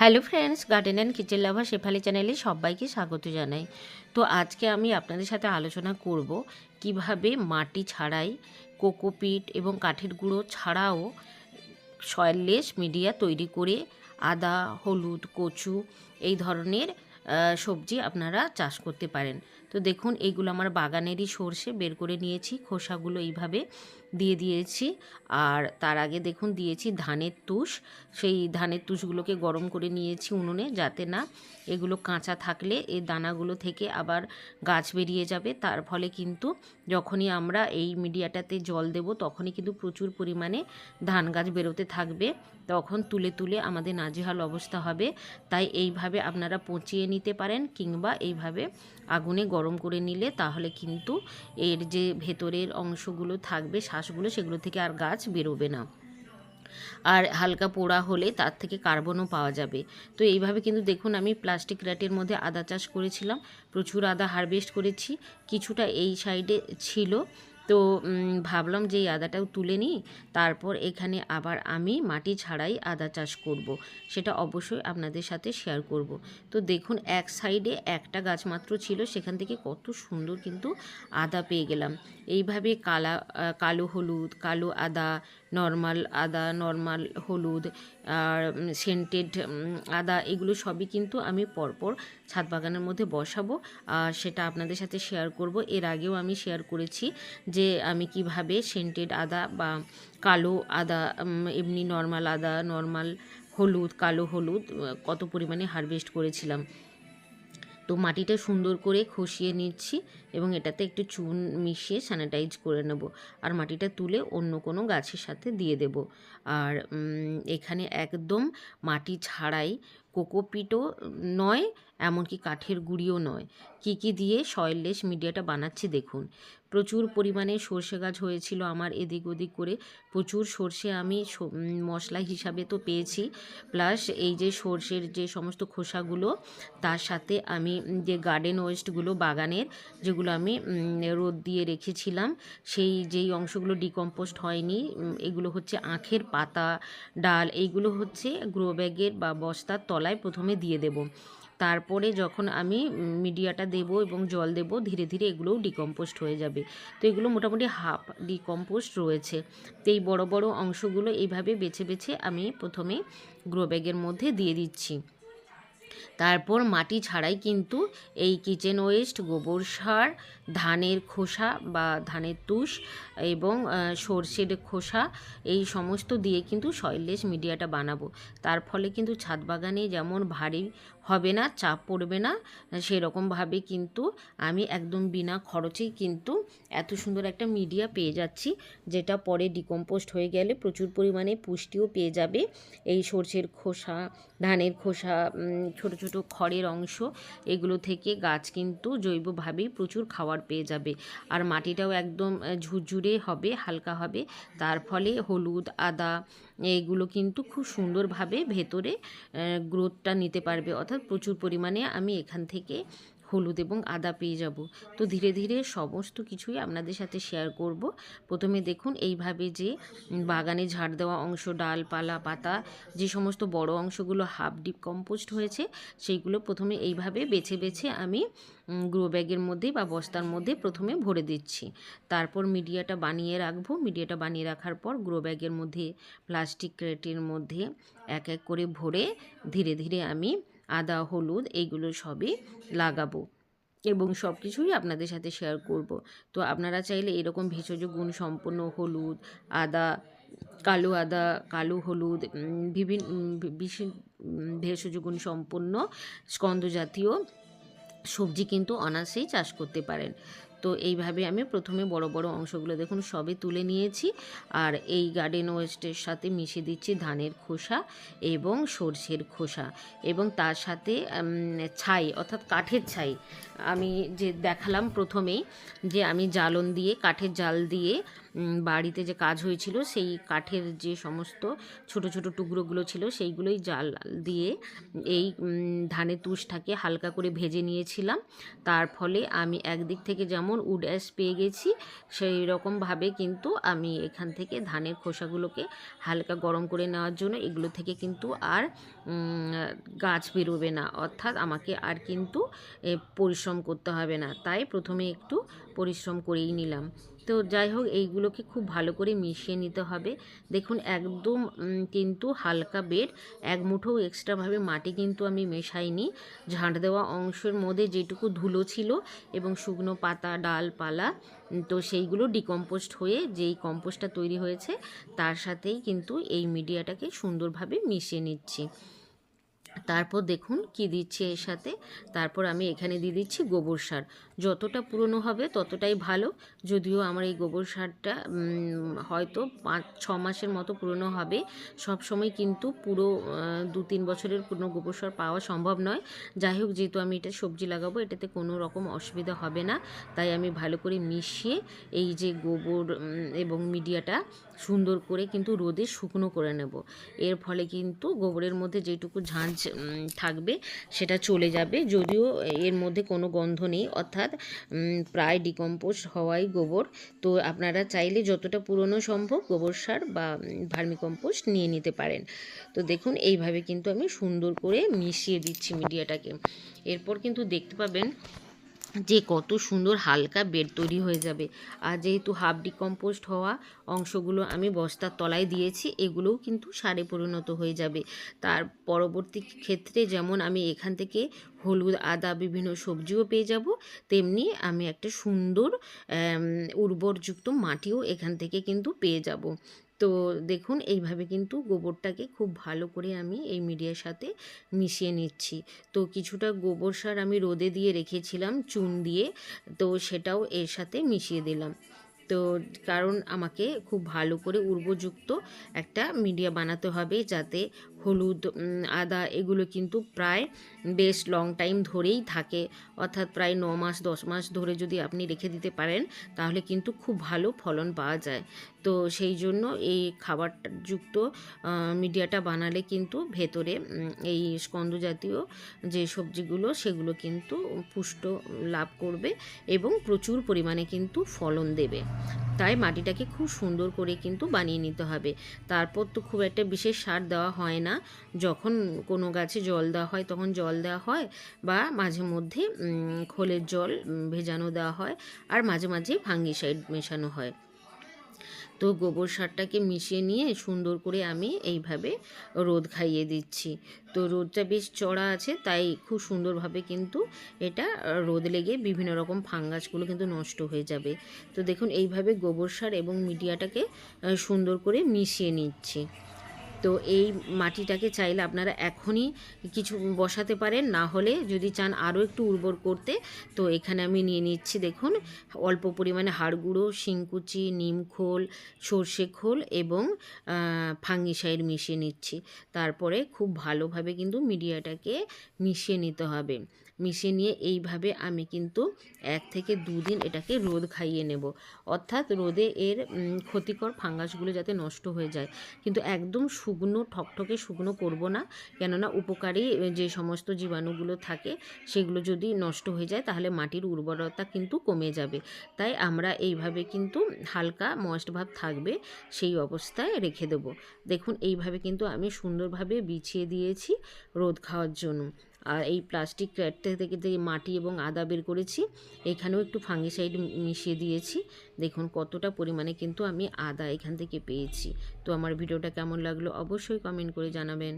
Hello friends garden and kitchen lover Shefali চ্যানেলে সবাইকে স্বাগত জানাই। তো আজকে আমি আপনাদের সাথে আলোচনা করব কীভাবে মাটি ছাড়াই কোকোপিট এবং কাঠের গুঁড়ো ছাড়াও সয়েললেস মিডিয়া তৈরি করে আদা, হলুদ, কচু এই ধরনের সবজি আপনারা চাষ করতে পারেন। তো দেখুন এইগুলো আমার বাগানেরই সর্ষে, বের করে নিয়েছি, খোসাগুলো এইভাবে দিয়ে দিয়েছি। আর তার আগে দেখুন, দিয়েছি ধানের তুষ। সেই ধানের তুষগুলোকে গরম করে নিয়েছি উনুনে যাতে না এগুলো কাঁচা থাকলে এই দানাগুলো থেকে আবার গাছ বেরিয়ে যাবে। তার ফলে কিন্তু যখনই আমরা এই মিডিয়াটাতে জল দেব, তখনই কিন্তু প্রচুর পরিমাণে ধান গাছ বেরোতে থাকবে। তখন তুলে তুলে আমাদের নাজেহাল অবস্থা হবে। তাই এইভাবে আপনারা পচিয়ে নিতে পারেন কিংবা এইভাবে আগুনে গরম করে নিলে তাহলে কিন্তু এর যে ভেতরের অংশগুলো থাকবে, শ্বাসগুলো, সেগুলো থেকে আর গাছ বেরোবে না। আর হালকা পোড়া হলে তার থেকে কার্বনও পাওয়া যাবে। তো এইভাবে কিন্তু দেখুন আমি প্লাস্টিক র্যাটের মধ্যে আদা চাষ করেছিলাম। প্রচুর আদা হারভেস্ট করেছি। কিছুটা এই সাইডে ছিল। তো ভাবলাম যে এই আদাটাও তুলে নিই, তারপর এখানে আবার আমি মাটি ছাড়াই আদা চাষ করব। সেটা অবশ্যই আপনাদের সাথে শেয়ার করব। তো দেখুন, এক সাইডে একটা গাছ মাত্র ছিল, সেখান থেকে কত সুন্দর কিন্তু আদা পেয়ে গেলাম এইভাবে কালা কালো হলুদ, কালো আদা নর্মাল, আদা, নর্মাল, হলুদ, আর সেন্টেড আদা, এগুলো সবই কিন্তু আমি পরপর ছাদ বাগানের মধ্যে বসাবো। আর সেটা আপনাদের সাথে শেয়ার করব। এর আগেও আমি শেয়ার করেছি যে আমি কীভাবে সেন্টেড আদা বা কালো আদা এমনি নর্মাল আদা, নর্মাল হলুদ, কালো হলুদ কত পরিমাণে হারভেস্ট করেছিলাম। তো মাটিটা সুন্দর করে খসিয়ে নিচ্ছি এবং এটাতে একটু চুন মিশিয়ে স্যানিটাইজ করে নেব। আর মাটিটা তুলে অন্য কোনো গাছের সাথে দিয়ে দেব। আর এখানে একদম মাটি ছাড়াই কোকোপিটও নয়, এমনকি কাঠের গুঁড়িও নয়। কি কি দিয়ে সয়েললেস মিডিয়াটা বানাচ্ছি দেখুন। প্রচুর পরিমাণে সর্ষে গাছ হয়েছিল আমার এদিক ওদিক করে। প্রচুর সর্ষে আমি মশলা হিসাবে তো পেয়েছি। প্লাস এই যে সর্ষের যে সমস্ত খোসাগুলো, তার সাথে আমি যে গার্ডেন ওয়েস্টগুলো বাগানের, যেগুলো আমি রোদ দিয়ে রেখেছিলাম, সেই যেই অংশগুলো ডিকম্পোস্ট হয়নি এগুলো হচ্ছে আখের পাতা, ডাল, এইগুলো হচ্ছে গ্রো ব্যাগের বা বস্তার তলায় প্রথমে দিয়ে দেব। তারপরে যখন আমি মিডিয়াটা দেব এবং জল দেব, ধীরে ধীরে এগুলোও ডিকম্পোস্ট হয়ে যাবে। তো এগুলো মোটামুটি হাফ ডিকম্পোস্ট রয়েছে। তো এই বড় বড় অংশগুলো এইভাবে বেছে বেছে আমি প্রথমে গ্রো ব্যাগের মধ্যে দিয়ে দিচ্ছি। তারপর মাটি ছাড়াই কিন্তু এই কিচেন ওয়েস্ট, গোবর সার, ধানের খোসা বা ধানের তুষ এবং সর্ষের খোসা এই সমস্ত দিয়ে কিন্তু সয়েললেস মিডিয়াটা বানাবো। তার ফলে কিন্তু ছাদ বাগানে যেমন ভারী হবে না, চাপ পড়বে না। সেরকমভাবে কিন্তু আমি একদম বিনা খরচেই কিন্তু এত সুন্দর একটা মিডিয়া পেয়ে যাচ্ছি, যেটা পরে ডিকম্পোস্ট হয়ে গেলে প্রচুর পরিমাণে পুষ্টিও পেয়ে যাবে। এই সর্ষের খোসা, ধানের খোসা ছোট ছোট খড়ের অংশ, এগুলো থেকে গাছ কিন্তু জৈবভাবেই প্রচুর খাবার পেয়ে যাবে। আর মাটিটাও একদম ঝুরঝুরে হবে, হালকা হবে। তার ফলে হলুদ, আদা এগুলো কিন্তু খুব সুন্দরভাবে ভেতরে গ্রোথটা নিতে পারবে। অর্থাৎ প্রচুর পরিমাণে আমি এখান থেকে হলুদ এবং আদা পেয়ে যাব। তো ধীরে ধীরে সমস্ত কিছুই আপনাদের সাথে শেয়ার করব। প্রথমে দেখুন, এইভাবে যে বাগানে ঝাড় দেওয়া অংশ, ডালপালা, পাতা, যে সমস্ত বড় অংশগুলো হাফ ডিপ কম্পোস্ট হয়েছে, সেইগুলো প্রথমে এইভাবে বেছে বেছে আমি গ্রো ব্যাগের মধ্যে বা বস্তার মধ্যে প্রথমে ভরে দিচ্ছি। তারপর মিডিয়াটা বানিয়ে রাখব। মিডিয়াটা বানিয়ে রাখার পর গ্রো ব্যাগের মধ্যে প্লাস্টিক ক্রেটের মধ্যে এক এক করে ভরে ধীরে ধীরে আমি আদা, হলুদ এইগুলো সবই লাগাবো এবং সব কিছুই আপনাদের সাথে শেয়ার করব। তো আপনারা চাইলে এরকম ভেষজ গুণ সম্পন্ন হলুদ, আদা, কালো আদা, কালো হলুদ বিভিন্ন ভেষজ গুণ সম্পন্ন স্কন্দ জাতীয় সবজি কিন্তু অনাসেই চাষ করতে পারেন। তো এইভাবে আমি প্রথমে বড় বড় অংশগুলো দেখুন সবে তুলে নিয়েছি। আর এই গার্ডেন ওয়েস্টের সাথে মিশে দিচ্ছি ধানের খোসা এবং সর্ষের খোসা এবং তার সাথে ছাই অর্থাৎ কাঠের ছাই। আমি যে দেখালাম প্রথমেই যে আমি জ্বালন দিয়ে, কাঠের জাল দিয়ে বাড়িতে যে কাজ হয়েছিল, সেই কাঠের যে সমস্ত ছোট ছোট টুকরোগুলো ছিল, সেইগুলোই জাল দিয়ে এই ধানের তুষটাকে হালকা করে ভেজে নিয়েছিলাম। তার ফলে আমি একদিক থেকে যেমন উড অ্যাশ পেয়ে গেছি, সেই রকমভাবে কিন্তু আমি এখান থেকে ধানের খোসাগুলোকে হালকা গরম করে নেওয়ার জন্য এগুলো থেকে কিন্তু আর গাছ বেরোবে না। অর্থাৎ আমাকে আর কিন্তু পরিশ্রম করতে হবে না। তাই প্রথমে একটু পরিশ্রম করেই নিলাম। তো যাই হোক, এইগুলোকে খুব ভালো করে মিশিয়ে নিতে হবে। দেখুন, একদম কিন্তু হালকা বেড, এক মুঠো এক্সট্রাভাবে মাটি কিন্তু আমি মেশাইনি। ঝাঁট দেওয়া অংশের মধ্যে যেটুকু ধুলো ছিল এবং শুকনো পাতা, ডালপালা তো সেইগুলো ডিকম্পোস্ট হয়ে যেই কম্পোস্টটা তৈরি হয়েছে, তার সাথেই কিন্তু এই মিডিয়াটাকে সুন্দরভাবে মিশিয়ে নিচ্ছি। তারপর দেখুন কি দিচ্ছে এর সাথে। তারপর আমি এখানে দিয়ে দিচ্ছি গোবর সার। যতটা পুরনো হবে ততটাই ভালো। যদিও আমার এই গোবর সারটা হয়তো পাঁচ, ছ মাসের মতো পুরনো হবে। সব সময় কিন্তু পুরো দু তিন বছরের পুরনো গোবর সার পাওয়া সম্ভব নয়। যাই হোক, যেহেতু আমি এটা সবজি লাগাবো, এটাতে কোনো রকম অসুবিধা হবে না। তাই আমি ভালো করে মিশিয়ে এই যে গোবর এবং মিডিয়াটা সুন্দর করে কিন্তু রোদে শুকনো করে নেব। এর ফলে কিন্তু গোবরের মধ্যে যেটুকু ঝাঁঝ থাকবে সেটা চলে যাবে। যদিও এর মধ্যে কোনো গন্ধ নেই, অর্থাৎ উম, প্রায় ডিকম্পোজ হওয়াই গোবর। তো আপনারা চাইলে যতটা পুরনো সম্ভব গোবর সার বা ভার্মিকম্পোস্ট নিয়ে নিতে পারেন। তো দেখুন এইভাবে কিন্তু আমি সুন্দর করে মিশিয়ে দিচ্ছি মিডিয়াটাকে। এরপর কিন্তু দেখতে পাবেন যে কত সুন্দর হালকা বেড তৈরি হয়ে যাবে। আর যেহেতু হাফ ডিকম্পোস্ট হওয়া অংশগুলো আমি বস্তার তলায় দিয়েছি, এগুলোও কিন্তু সারে পরিণত হয়ে যাবে। তার পরবর্তী ক্ষেত্রে যেমন আমি এখান থেকে হলুদ, আদা, বিভিন্ন সবজিও পেয়ে যাব, তেমনি আমি একটা সুন্দর উর্বরযুক্ত মাটিও এখান থেকে কিন্তু পেয়ে যাব। তো দেখুন, এইভাবে কিন্তু গোবরটাকে খুব ভালো করে আমি এই মিডিয়ার সাথে মিশিয়ে নিচ্ছি। তো কিছুটা গোবর সার আমি রোদে দিয়ে রেখেছিলাম, চুন দিয়ে, তো সেটাও এর সাথে মিশিয়ে দিলাম। তো কারণ আমাকে খুব ভালো করে উর্বযুক্ত একটা মিডিয়া বানাতে হবে যাতে হলুদ আদা এগুলো কিন্তু প্রায় বেশ লং টাইম ধরেই থাকে। অর্থাৎ প্রায় ন মাস, দশ মাস ধরে যদি আপনি রেখে দিতে পারেন, তাহলে কিন্তু খুব ভালো ফলন পাওয়া যায়। তো সেই জন্য এই খাবারযুক্ত মিডিয়াটা বানালে কিন্তু ভেতরে এই স্কন্দ জাতীয় যে সবজিগুলো, সেগুলো কিন্তু পুষ্ট লাভ করবে এবং প্রচুর পরিমাণে কিন্তু ফলন দেবে। তাই মাটিটাকে খুব সুন্দর করে কিন্তু বানিয়ে নিতে হবে। তারপর তো খুব একটা বিশেষ সার দেওয়া হয় না। যখন কোনো গাছে জল দেওয়া হয় তখন জল দেওয়া হয় বা মাঝে মধ্যে খোলের জল ভেজানো দেওয়া হয় আর মাঝে মাঝে ফাঙ্গিসাইড মেশানো হয়। তো গোবর সারটাকে মিশিয়ে নিয়ে সুন্দর করে আমি এইভাবে রোদ খাইয়ে দিচ্ছি। তো রোদটা বেশ চড়া আছে, তাই খুব সুন্দরভাবে কিন্তু এটা রোদ লেগে বিভিন্ন রকম ফাঙ্গাসগুলো কিন্তু নষ্ট হয়ে যাবে। তো দেখুন, এইভাবে গোবর সার এবং মিডিয়াটাকে সুন্দর করে মিশিয়ে নিচ্ছি। তো এই মাটিটাকে চাইলে আপনারা এখনই কিছু বসাতে পারেন। না হলে যদি চান আরও একটু উর্বর করতে, তো এখানে আমি নিয়ে নিচ্ছি দেখুন, অল্প পরিমাণে হাড় গুঁড়ো, শিংকুচি নিমখোল সর্ষে খোল এবং ফাঙ্গিসাইড মিশিয়ে নিচ্ছি। তারপরে খুব ভালোভাবে কিন্তু মিডিয়াটাকে মিশিয়ে নিতে হবে। মিশিয়ে নিয়ে এইভাবে আমি কিন্তু এক থেকে দুদিন এটাকে রোদ খাইয়ে নেব। অর্থাৎ রোদে এর ক্ষতিকর ফাঙ্গাসগুলো যাতে নষ্ট হয়ে যায়। কিন্তু একদম শুকনো, ঠকঠকে শুকনো করব না। কেননা উপকারী যে সমস্ত জীবাণুগুলো থাকে, সেগুলো যদি নষ্ট হয়ে যায়, তাহলে মাটির উর্বরতা কিন্তু কমে যাবে। তাই আমরা এইভাবে কিন্তু হালকা, ময়েস্ট ভাব থাকবে, সেই অবস্থায় রেখে দেবো। দেখুন, এইভাবে কিন্তু আমি সুন্দরভাবে বিছিয়ে দিয়েছি রোদ খাওয়ার জন্য। আর এই প্লাস্টিক থেকে থেকে মাটি এবং আদা বের করেছি। এখানেও একটু ফাঙ্গিসাইড মিশিয়ে দিয়েছি। দেখুন কতটা পরিমাণে কিন্তু আমি আদা এখান থেকে পেয়েছি। তো আমার ভিডিওটা কেমন লাগল অবশ্যই কমেন্ট করে জানাবেন।